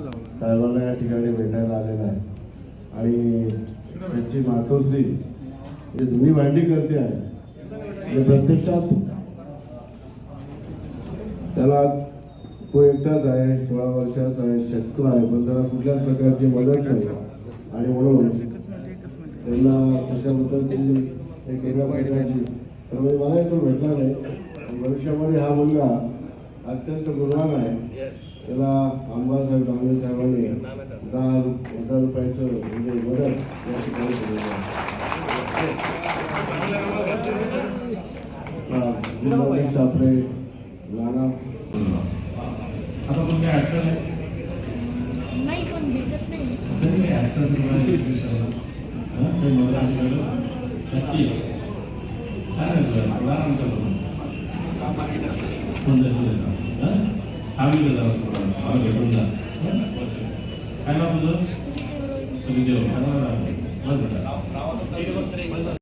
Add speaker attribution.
Speaker 1: साहेबांना या ठिकाणी भेटायला आलेला आहे. आणि त्यांची मातोश्री हे धुनी भांडी करते आहे. आणि प्रत्यक्षात त्याला तो एकटाच आहे सोळा वर्षाचा आहे शत्रू आहे पण त्याला कुठल्याच प्रकारची मदत नाही. आणि म्हणून त्यांना त्याच्याबद्दल एक वेगळ्या प्रकारची तर मला तो भेटला नाही. भविष्यामध्ये हा मुलगा अत्यंत गुणवान आहे. त्याला अंबासाहेब दानवे साहेबांनी दहा हजार रुपयाचं म्हणजे मदत या ठिकाणी केलेलं आहे. हा, जिल्हाध्यक्ष आपले नाना.
Speaker 2: आता पण काय अडचण आहे?
Speaker 3: नाही पण भेटत नाही.
Speaker 2: अडचण. हा? काही मदत आपल्याला? नक्की छान आहे तुला थोडा आराम करतो फोन देतो देतो. हा? हा मी देतो थोडा मला भेटून जा हा? काय नाव तुझं सुखदेव. चांगलं नाव आहे. बस बेटा.